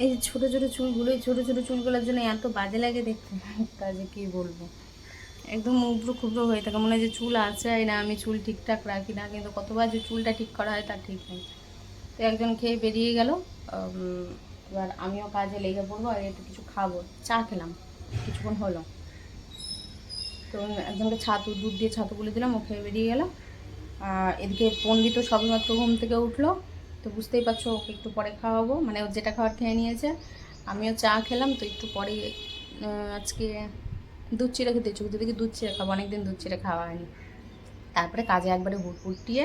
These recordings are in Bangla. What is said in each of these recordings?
এই যে ছোটো ছোটো চুলগুলো এই ছোটো ছোটো চুলগুলোর জন্য এত বাজে লাগে দেখতে। কাজে কী বলব? একদম উগ্রো ক্ষুব্রো হয়ে থাকে। মনে হয় যে চুল আছে না আমি চুল ঠিকঠাক রাখি না কিন্তু কতবার যে চুলটা ঠিক করা হয় তার ঠিক নেই। তো একজন খেয়ে বেরিয়ে গেল এবার আমিও কাজে লেগে পড়ব আর একটু কিছু খাব। চা খেলাম কিছুক্ষণ হলো। তো একজনকে ছাতু দুধ দিয়ে ছাতু বলে দিলাম ও খেয়ে বেরিয়ে গেল। আর এদিকে পণ্ডিত সবেমাত্র ঘুম থেকে উঠল। তো বুঝতেই পারছ, ওকে একটু পরে খাওয়াবো। মানে ও যেটা খাওয়ার খেয়ে নিয়েছে, আমিও চা খেলাম, তো একটু পরে আজকে দুধ চিড়ে খেতে ইচ্ছুক দিদিকে দুধ চিড়ে খাব, অনেকদিন দুধ চিড়ে খাওয়া হয়নি। তারপরে কাজে একবারে হুট ফুটিয়ে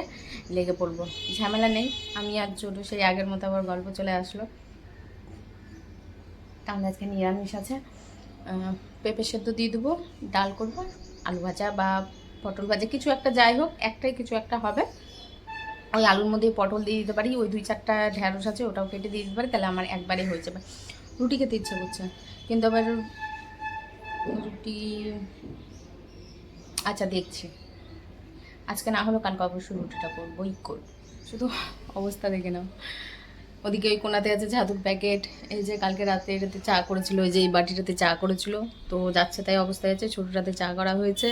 লেগে পড়ব। ঝামেলা নেই, আমি আর ছোটো সেই আগের মতো আবার গল্প চলে আসলো। তাহলে আজকে নিরামিষ আছে। পেঁপে সেদ্ধ দিয়ে দেবো, ডাল করব, আলু ভাজা বা পটল ভাজা, কিছু একটা যাই হোক, একটাই কিছু একটা হবে। ওই আলুর মধ্যে পটল দিয়ে দিতে পারি, ওই দুই চারটা ঢ্যাঁড়স আছে ওটাও কেটে দিয়ে দিতে পারি, তাহলে আমার একবারে হয়ে যাবে। রুটি খেতে ইচ্ছে করছে, কিন্তু আবার রুটি আচ্ছা দেখছি। আজকে না হলো কালকে অবশ্যই রুটিটা করবোই করব শুধু অবস্থা দেখে নাও। ওদিকে ওই কোনাতে আছে ছাতুর প্যাকেট, এই যে কালকে রাতে এটাতে চা করেছিল ওই যে এই বাটিটাতে চা করেছিল। তো যাচ্ছে তাই অবস্থায় আছে, ছোটোটাতে চা করা হয়েছে।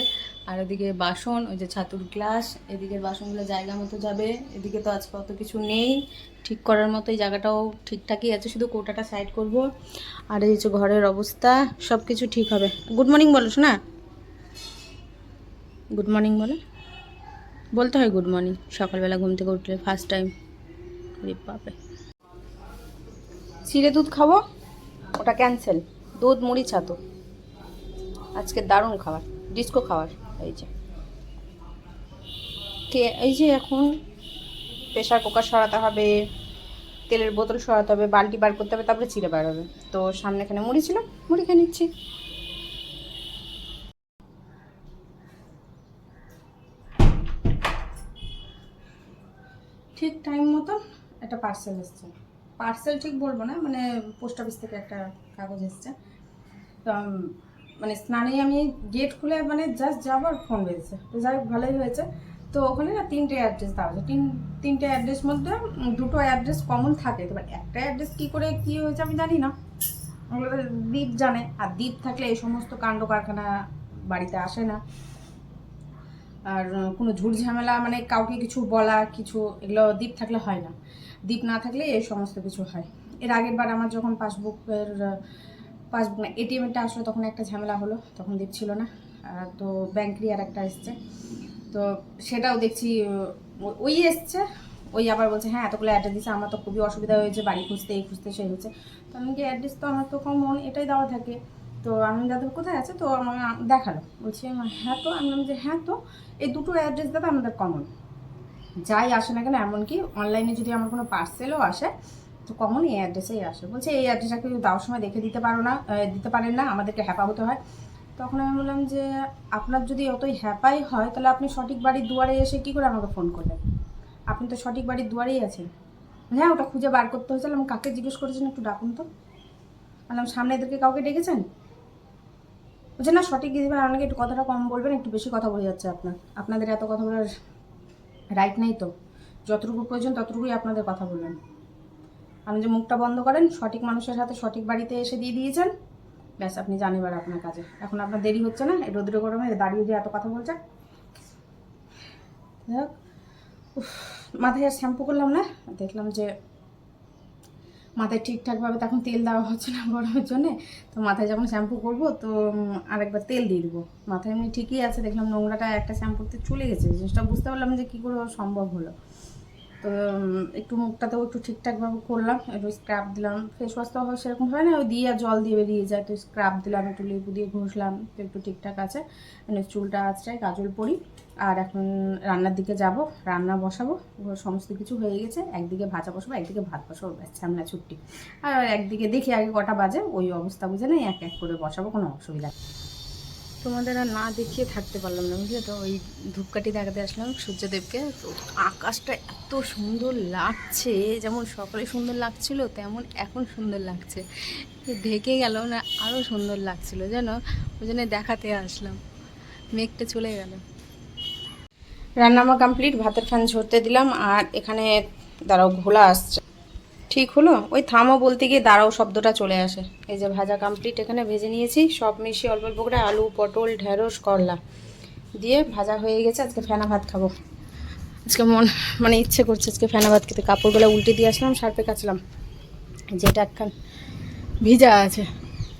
আর ওদিকে বাসন, ওই যে ছাতুর গ্লাস, এদিকের বাসনগুলো জায়গা মতো যাবে। এদিকে তো আজকে অত কিছু নেই, ঠিক করার মতো এই জায়গাটাও ঠিকঠাকই আছে, শুধু কোটাটা সাইড করব। আর এই যে ঘরের অবস্থা সব কিছু ঠিক হবে। গুড মর্নিং বলো, শোনা? গুড মর্নিং বলো। বলতে হয় গুড মর্নিং, সকালবেলা ঘুম থেকে উঠলে ফার্স্ট টাইম। বাপে চিড়ে দুধ খাব, ওটা ক্যান্সেল দুধ মুড়ি ছাতু। আজকে দারুণ খাবার ডিস্কো খাবার, এই যে। কে- এই যে এখন প্রেশার কুকার সরাতে হবে, তেলের বোতল সরাতে হবে, বালতি বার করতে হবে, তারপরে চিড়ে বার হবে তো সামনে এখানে মুড়ি ছিল, মুড়ি খেয়ে নিচ্ছি। ঠিক টাইম মতন একটা পার্সেল এসছে। পার্সেল ঠিক বলব না মানে পোস্ট অফিস থেকে একটা কাগজ এসছে। তো মানে স্নানে আমি গেট খুলে মানে জাস্ট যাবার ফোন বেজেছে। তো যাই ভালোই হয়েছে। তো ওখানে না তিনটে অ্যাড্রেস দেওয়া আছে। তিন, তিনটে অ্যাড্রেস মধ্যে দুটো অ্যাড্রেস কমন থাকে। তো একটা অ্যাড্রেস কী করে কী হয়েছে আমি জানি না। ওগুলো দ্বীপ জানে। আর দ্বীপ থাকলে এই সমস্ত কাণ্ড কারখানা বাড়িতে আসে না। আর কোনো ঝামেলা মানে কাউকে কিছু বলা, কিছু, এগুলো দ্বীপ থাকলে হয় না। দ্বীপ না থাকলে এই সমস্ত কিছু হয়। এর আগের বার আমার যখন পাসবুকের পাসবুক না এটিএমটা আসলো, তখন একটা ঝামেলা হলো, তখন দ্বীপ ছিল না। তো ব্যাংকেরই আর একটা এসছে। তো সেটাও দেখছি ওই এসছে, ওই আবার বলছে হ্যাঁ এতগুলো অ্যাড্রেস দিচ্ছে আমার তো খুবই অসুবিধা হয়েছে, বাড়ি খুঁজতে, এই খুঁজতে সেই হচ্ছে তো আমি কি অ্যাড্রেস তো আমার তো কমন, এটাই দেওয়া থাকে। তো আমি দাদা কোথায় আছে? তো আমার দেখাল। বলছি হ্যাঁ তো? আমি যে হ্যাঁ তো। এই দুটো অ্যাড্রেস দাদা আমাদের কমন যাই আসে না কেন, এমনকি অনলাইনে যদি আমার কোনো পার্সেলও আসে, তো কমন এই অ্যাড্রেসেই আসে। বলছে, এই অ্যাড্রেসটা কেউ দেওয়ার সময় দেখে দিতে পারো না দিতে পারেন না, আমাদেরকে হ্যাপা হতে হয়। তখন আমি বললাম যে, আপনার যদি অতই হ্যাপাই হয়, তাহলে আপনি সঠিক বাড়ির দুয়ারে এসে কী করে আমাকে ফোন করলেন? আপনি তো সঠিক বাড়ির দুয়ারেই আছেন। হ্যাঁ ওটা খুঁজে বার করতে হয়েছিল। আমি কাকে জিজ্ঞেস করেছেন একটু ডাকুন তো। বললাম, সামনে এদেরকে কাউকে ডেকেছেন? বলছে না সঠিক দিদিভাই আপনাকে একটু কথাটা কম বলবেন একটু বেশি কথা বলে যাচ্ছে আপনার। আপনাদের এত কথা বলার রাইট নেই তো। যতটুকু প্রয়োজন ততটুকুই আপনাদের কথা বলবেন আপনি যে মুখটা বন্ধ করেন সঠিক মানুষের সাথে সঠিক বাড়িতে এসে দিয়ে দিয়েছেন ব্যাস আপনি জান আপনার কাজে। এখন আপনার দেরি হচ্ছে না রোদ্রে গরমে দাঁড়িয়ে যে এত কথা বলছে যাই হোক, উফ, মাথায় আর শ্যাম্পু করলাম না দেখলাম যে মাথায় ঠিকঠাকভাবে তখন তেল দেওয়া হচ্ছে না গরমের জন্যে। তো মাথায় যখন শ্যাম্পু করব, তো আরেকবার তেল দিয়ে দেবো। মাথায় এমনি ঠিকই আছে, দেখলাম নোংরাটা একটা শ্যাম্পুতে চলে গেছে। জিনিসটা বুঝতে পারলাম যে কী করে সম্ভব হলো। তো একটু মুখটাতেও একটু ঠিকঠাকভাবে করলাম, একটু স্ক্রাব দিলাম। ফেস ওয়াশ তো আবার সেরকম হয় না, ওই দিয়ে আর জল দিয়ে বেরিয়ে যায়, তো স্ক্রাব দিলাম, একটু লেবু দিয়ে ঘষলাম, তো একটু ঠিকঠাক আছে। মানে চুলটা আঁচড়াই কাজল পরি আর এখন রান্নার দিকে যাব, রান্না বসাবো সমস্ত কিছু হয়ে গেছে, একদিকে ভাজা বসাবো, একদিকে ভাত বসাবো, ব্যাস সামনে ছুটি। আর একদিকে দেখি আগে কটা বাজে, ওই অবস্থা বুঝে নেই, এক এক করে বসাবো, কোনো অসুবিধা নেই। তোমাদের আর না দেখিয়ে থাকতে পারলাম না, বুঝলে তো? ওই ধূপকাঠি দেখাতে আসলাম সূর্যদেবকে। তো আকাশটা এত সুন্দর লাগছে, যেমন সকালে সুন্দর লাগছিল, তেমন এখন সুন্দর লাগছে। ঢেকে গেল না আরও সুন্দর লাগছিল যেন ওই জন্য দেখাতে আসলাম। মেঘটা চলে গেল। রান্না আমার কমপ্লিট, ভাতের ফ্যান ঝরতে দিলাম, আর এখানে, দাঁড়াও, ঘোলা আসছে। ঠিক হলো? ওই থামো বলতে গিয়ে দাঁড়াও, শব্দটা চলে আসে। এই যে ভাজা কমপ্লিট এখানে ভেজে নিয়েছি। সব মিশিয়ে অল্প অল্প করে আলু, পটল, ঢেঁড়স, করলা দিয়ে ভাজা হয়ে গেছে। আজকে ফেনা ভাত খাব। আজকে মন মানে ইচ্ছে করছে আজকে ফেনা ভাত খেতে। কাপড়গুলো উল্টে দিয়ে আসলাম সার্পে কাচলাম। যেটা একখান ভিজা আছে।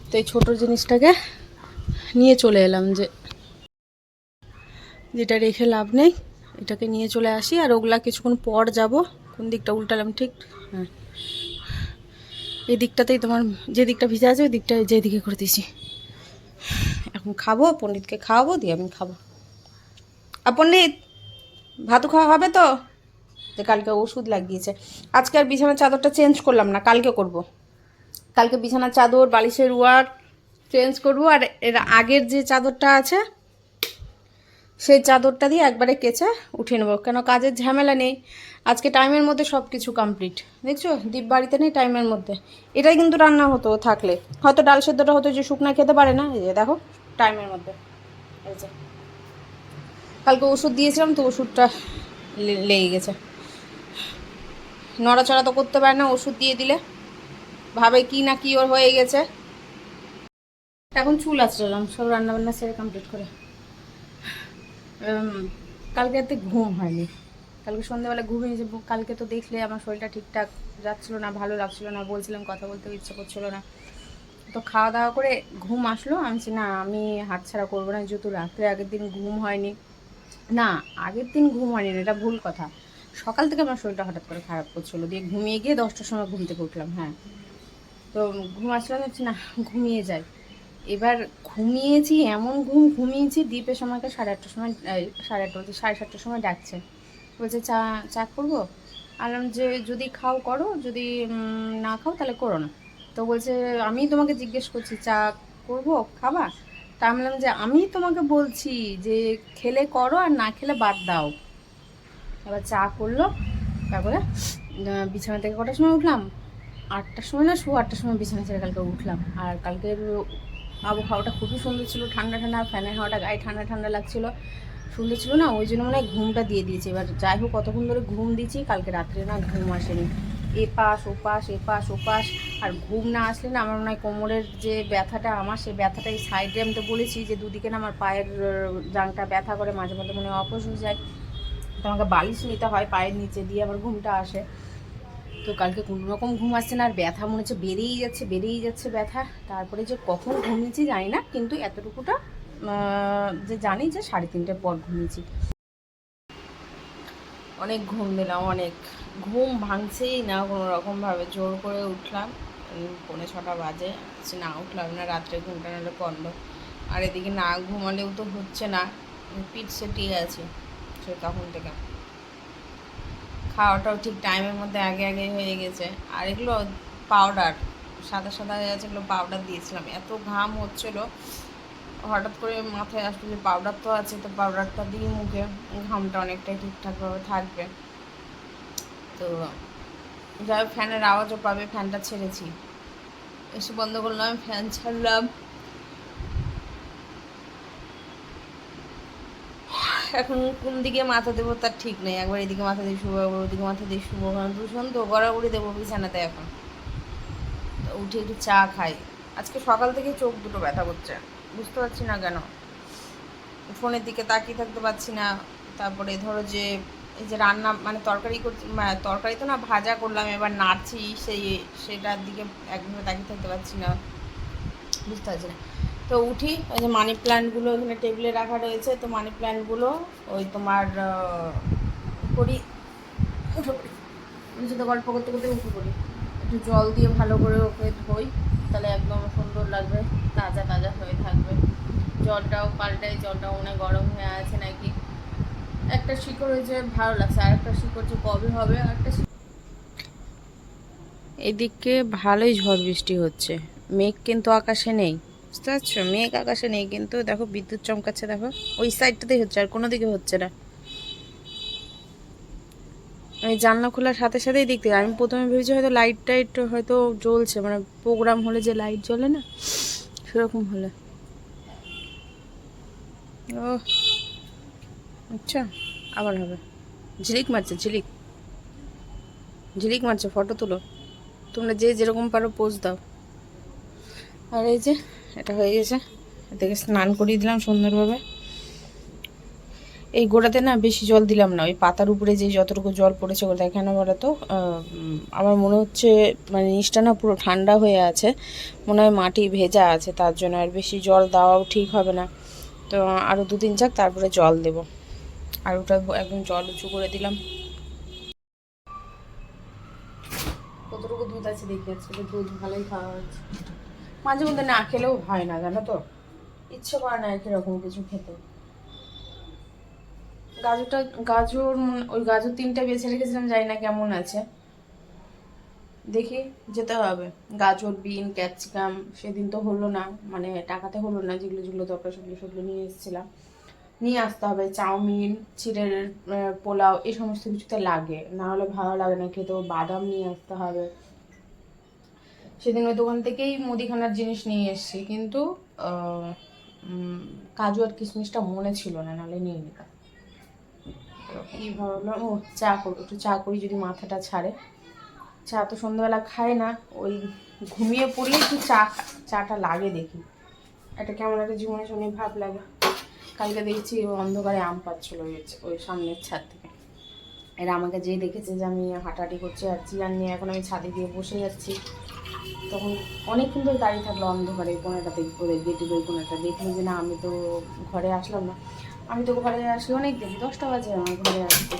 তো এই ছোটো জিনিসটাকে নিয়ে চলে এলাম যে যেটা রেখে লাভ নেই, এটাকে নিয়ে চলে আসি। আর ওগুলা কিছুক্ষণ পর যাব। কোন দিকটা উল্টালাম ঠিক? হ্যাঁ। এই দিকটাতেই তোমার, যে দিকটা ভিজা আছে, ওই দিকটা যে দিকে করে দিয়েছি। এখন খাব, পণ্ডিতকে খাওয়াবো, দিয়ে আমি খাব। আর পণ্ডিত, ভাতু খাওয়া হবে তো? যে কালকে ওষুধ লাগিয়েছে। আজকে আর বিছানার চাদরটা চেঞ্জ করলাম না, কালকে করব। কালকে বিছানার চাদর, বালিশের ওয়ার চেঞ্জ করব, আর এর আগের যে চাদরটা আছে সেই চাদরটা দিয়ে একবারে কেচে উঠিয়ে নেব। কেন কাজের ঝামেলা নেই। আজকে টাইমের মধ্যে সব কিছু কমপ্লিট দেখছ? দ্বীপ বাড়িতে নেই টাইমের মধ্যে। এটাই কিন্তু রান্না হতো থাকলে। হয়তো ডাল সেদ্ধটা হতো যে শুকনা খেতে পারে না। এই যে দেখো, টাইমের মধ্যে। এই যে। কালকে ওষুধ দিয়েছিলাম তো ওষুধটা লেগে গেছে। নড়াচড়া তো করতে পারে না ওষুধ দিয়ে দিলে। ভাবে কি না কি ওর হয়ে গেছে। এখন চুল আঁচড়ালাম, সব রান্নাবান্না সেরে কমপ্লিট করে। কালকে রাতে ঘুম হয়নি। কালকে সন্ধ্যেবেলা ঘুমিয়ে যাব কালকে তো দেখলে আমার শরীরটা ঠিকঠাক যাচ্ছিল না, ভালো লাগছিল না, বলছিলাম কথা বলতেও ইচ্ছে করছিল না। তো খাওয়া দাওয়া করে ঘুম আসলো, আমি না, আমি হাতছাড়া করব না, যেহেতু রাত্রে আগের দিন ঘুম হয়নি। না, আগের দিন ঘুম হয়নি এটা ভুল কথা। সকাল থেকে আমার শরীরটা হঠাৎ করে খারাপ করছিল। দিয়ে ঘুমিয়ে গিয়ে দশটার সময় ঘুম থেকে উঠলাম হ্যাঁ। তো ঘুম আসলাম না, ঘুমিয়ে যাই। এবার ঘুমিয়েছি, এমন ঘুম ঘুমিয়েছি দ্বীপের সময়কে সাড়ে আটটার সময় সাড়ে আটটা বলছে, সাড়ে সাতটার সময় ডাকছে। বলছে, চা চা করব? আলাম যে, যদি খাও, করো, যদি না খাও, তাহলে করো না। তো বলছে, আমি তোমাকে জিজ্ঞেস করছি, চা করব, খাবা? তা আমি বললাম যে, আমি তোমাকে বলছি যে, খেলে করো আর না খেলে বাদ দাও। এবার চা করল, তারপরে বিছানা থেকে কটার সময় উঠলাম? আটটার সময় না শো আটটার সময় বিছানা ছেড়ে কালকে উঠলাম। আর কালকের আবহাওয়াটা খুবই সুন্দর ছিল, ঠান্ডা ঠান্ডা, ফ্যানের হাওয়াটা গায়ে ঠান্ডা ঠান্ডা লাগছিল। সুন্দর ছিল না? ওই জন্য মনে হয় ঘুমটা দিয়ে দিয়েছে। এবার যাই হোক, কতক্ষণ ধরে ঘুম দিচ্ছি, কালকে রাত্রে না ঘুম আসেনি। এপাশ, ওপাশ এপাশ, ওপাশ, আর ঘুম না আসলে না আমার মনে হয় কোমরের যে ব্যথাটা, আমার সেই ব্যথাটা এই সাইডে আমি তো বলেছি যে দুদিকে না আমার পায়ের জাংটা ব্যথা করে, মাঝে মধ্যে মনে হয় অপস হয়ে যায়। তো আমাকে বালিশ নিতে হয় পায়ের নিচে দিয়ে, আবার ঘুমটা আসে। তো কালকে কোনো রকম ঘুম আসছে না, আর ব্যথা মনে হচ্ছে বেড়েই যাচ্ছে বেড়েই যাচ্ছে ব্যথা। তারপরে যে কখন ঘুমিয়েছি জানি না, কিন্তু এতটুকুটা যে জানি যে সাড়ে তিনটের পর ঘুমিয়েছি। অনেক ঘুম দিলাম, অনেক। ঘুম ভাঙছেই না, কোনো রকমভাবে। জোর করে উঠলাম পৌনে ছটা বাজে। না উঠলাম না, রাত্রে ঘুমটা নাহলে পণ্ড আর এদিকে না ঘুমালেও তো হচ্ছে না পিঠ সেটিয়ে আছে, সে তখন থেকে। খাওয়াটাও ঠিক টাইমের মধ্যে আগে আগে হয়ে গেছে। আর এগুলো পাউডার সাদা সাদা হয়ে আছে এগুলো পাউডার দিয়েছিলাম। এত ঘাম হচ্ছিল, হঠাৎ করে মাথায় আসলো যে পাউডার তো আছে, তো পাউডারটা দিই মুখে, ঘামটা অনেকটাই ঠিকঠাকভাবে থাকবে। তো যাই ফ্যানের আওয়াজও পাবে, ফ্যানটা ছেড়েছি। এসে বন্ধ করলাম, ফ্যান ছাড়লাম। এখন কোন দিকে মাথা দেবো তার ঠিক নেই। একবার এদিকে মাথা দিয়ে শুভ একবার ওদিকে মাথা দিয়ে শুভ কারণ দূষণ তো গড়াগড়ি দেবো বিছানাতে এখন। উঠে একটু চা খাই। আজকে সকাল থেকে চোখ দুটো ব্যথা করছে। বুঝতে পারছি না কেন। ফোনের দিকে তাকিয়ে থাকতে পারছি না। তারপরে ধরো যে, এই যে রান্না মানে তরকারি করছি মা- তরকারি তো না, ভাজা করলাম, এবার নাড়ছি, সেই, সেটার দিকে একভাবে তাকিয়ে থাকতে পারছি না। বুঝতে পারছি না। তো উঠি, ওই যে মানি প্ল্যান্টগুলো এখানে টেবিলে রাখা রয়েছে, তো মানি প্ল্যান্টগুলো ওই তোমার করি? উঠে পড়ি। সাথে গল্প করতে করতে উঠে পড়ি। একটু জল দিয়ে ভালো করে ওকে ধোই, তাহলে একদম সুন্দর লাগবে, তাজা তাজা হয়ে থাকবে। জলটাও পাল্টাই জলটাও অনেক গরম হয়ে আছে নাকি? একটা শিকড় হয়েছে ভালো লাগছে, আর একটা শিকড় যে কবে হবে, আর একটা এদিকে ভালোই ঝড় বৃষ্টি হচ্ছে, মেঘ কিন্তু আকাশে নেই। বুঝতে পারছ? মেঘ আকাশে নেই, কিন্তু দেখো বিদ্যুৎ চমকাচ্ছে, দেখো। ওই সাইডটাতেই হচ্ছে, আর কোনো দিকে হচ্ছে না। আমি জানলা খোলার সাথে সাথেই দেখতে আমি প্রথমে ভেবেছি হয়তো লাইট টাইট হয়তো জ্বলছে মানে প্রোগ্রাম হলে যে লাইট জ্বলে না, সেরকম হলে। ও আচ্ছা আবার হবে। ঝিলিক মারছে, ঝিলিক। ঝিলিক মারছে ফটো তুলো। তোমরা যে যেরকম পারো পোজ দাও। আর এই যে, এটা হয়ে গেছে। এটাকে স্নান করিয়ে দিলাম সুন্দরভাবে। এই গোড়াতে না বেশি জল দিলাম না, ওই পাতার উপরে যে যতটুকু জল পড়েছে ওটা কেন বলো তো। আমার মনে হচ্ছে মানে নিচটা না পুরো ঠান্ডা হয়ে আছে, মনে হয় মাটি ভেজা আছে, তার জন্য আর বেশি জল দেওয়াও ঠিক হবে না। তো আরও দু তিন চাক তারপরে জল দেবো। আর ওটা একদম জল উঁচু করে দিলাম। কতটুকু দুধ আছে দেখে যাচ্ছে দুধ ভালোই খাওয়া হচ্ছে। মাঝে মধ্যে না খেলেও হয় না, জানো তো? ইচ্ছে করে না এরকম কিছু খেতে। গাজরটা, গাজর ওই গাজর তিনটা বেছে রেখেছিলাম, জানি না কেমন আছে। দেখি, যেতে হবে। গাজর, বিন, ক্যাপসিকাম, সেদিন তো হলো না মানে টাকাতে হলো না, যেগুলো যেগুলো দরকার সেগুলো সেগুলো নিয়ে এসেছিলাম। নিয়ে আসতে হবে, চাউমিন, চিড়ের পোলাও, এই সমস্ত কিছুতে লাগে। না হলে ভালো লাগে না, খেতেও বাদাম নিয়ে আসতে হবে। সেদিন ওই দোকান থেকেই মুদিখানার জিনিস নিয়ে এসেছি, কিন্তু কাজু আর কিশমিশটা মনে ছিল না, নাহলে নিয়ে নিতাম। এই ভাবলাম, ও, চা করব, একটু চা করি যদি মাথাটা ছাড়ে। চা তো সন্ধ্যাবেলা খায় না, ওই ঘুমিয়ে পড়লে একটু চা, চাটা লাগে দেখি। একটা কেমন একটা জীবনে শুনে ভাব লাগে। কালকে দেখছি অন্ধকারে আম পাচ্ছিল ওই সামনের ছাদ থেকে। এরা আমাকে যেই দেখেছে যে আমি হাঁটাহাঁটি করছি আর চিয়ার নিয়ে এখন আমি ছাদে গিয়ে বসে যাচ্ছি তখন অনেকক্ষণ ধরে দাঁড়িয়ে থাকল অন্ধকারে এই কোনাটাতে ওদের গেটের ওই কোনাটা। দেখল যে না, আমি তো ঘরে আসলাম না। আমি তো ঘরে আসি অনেক দেখি দশটা বাজে আমার ঘরে আসতে।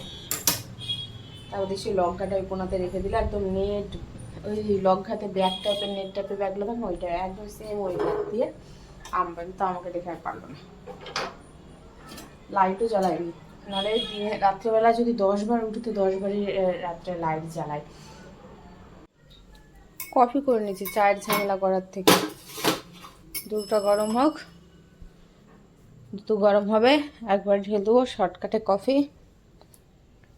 তারপর দেখছি লঙ্কাটা ওই কোনাতে রেখে দিলে, একদম নেট, ওই লঙ্কাতে ব্যাগ টাইপের নেট টাইপের ব্যাগগুলো থাকে ওইটা একদম সেম ওই ব্যাগ দিয়ে আমবানি তো আমাকে দেখে আর পারল না। লাইটও জ্বালায়নি। নাহলে দিনে, রাত্রেবেলা যদি দশবার উঠে দশবারই রাত্রে লাইট জ্বালাই কফি করে নিয়েছি, চায়ের ঝামেলা করার থেকে। দুধটা গরম হোক, দুধ গরম হবে, একবার ঢেলে দেবো শর্টকাটে কফি।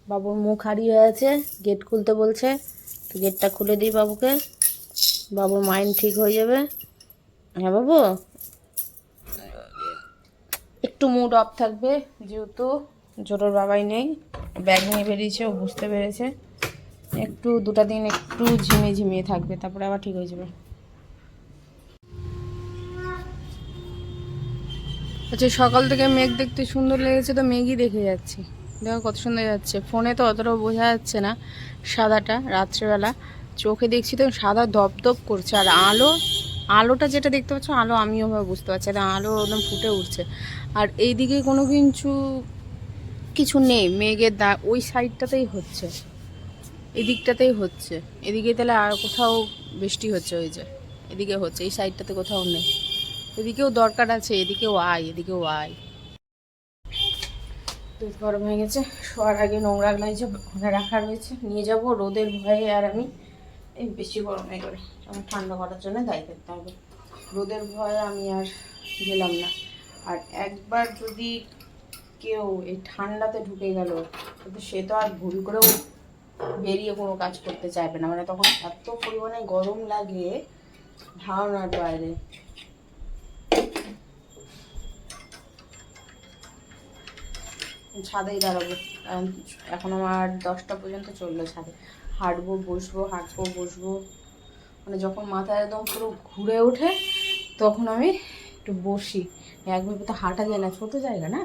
বাবুর মুখ হারিয়ে আছে গেট খুলতে বলছে, তো গেটটা খুলে দিই বাবুকে। বাবুর মাইন্ড ঠিক হয়ে যাবে। হ্যাঁ বাবু? একটু মুড অফ থাকবে, যেহেতু জোটোর বাবাই নেই ব্যাগ নিয়ে বেরিয়েছে, ও বুঝতে পেরেছে। একটু দুটা দিন একটু ঝিমিয়ে ঝিমিয়ে থাকবে, তারপরে আবার ঠিক হয়ে যাবে। আচ্ছা সকাল থেকে মেঘ দেখতে সুন্দর লেগেছে তো মেঘই দেখে যাচ্ছি। দেখো কত সুন্দর যাচ্ছে। ফোনে তো অতটাও বোঝা যাচ্ছে না সাদাটা রাত্রেবেলা। চোখে দেখছি তো সাদা দপদপ করছে, আর আলো, আলোটা যেটা দেখতে পাচ্ছ, আলো আমিও ভাবে বুঝতে পারছি আর আলো একদম ফুটে উঠছে। আর এইদিকে কোনো কিছু কিছু নেই, মেঘের দা, ওই সাইডটাতেই হচ্ছে। এদিকটাতেই হচ্ছে। এদিকে তাহলে আর কোথাও বৃষ্টি হচ্ছে ওই যে। এদিকে হচ্ছে, এই সাইডটাতে কোথাও নেই। এদিকেও দরকার আছে, এদিকেও আয় এদিকেও আয়। দুধ গরম হয়ে গেছে, শোয়ার আগে নোংরা লাগছে ওখানে রাখা রয়েছে, নিয়ে যাব রোদের ভয়ে আর আমি। এই বেশি গরম গেলে আমার ঠান্ডা করার জন্য দায়ী করতে হবে। রোদের ভয়ে আমি আর গেলাম না। আর একবার যদি কেউ এই ঠান্ডাতে ঢুকে গেল সে তো আর ভুল করেও বেরিয়ে কোনো কাজ করতে চাইবে না। মানে তখন এত পরিমাণে গরম লাগে ধারণার বাইরে। ছাদেই দাঁড়াবো। এখন আমার দশটা পর্যন্ত চলল ছাদে। হাঁটবো, বসবো হাঁটবো, বসবো। মানে যখন মাথা একদম পুরো ঘুরে ওঠে, তখন আমি একটু বসি। একভাবে তো হাঁটা যায় না, ছোটো জায়গা না?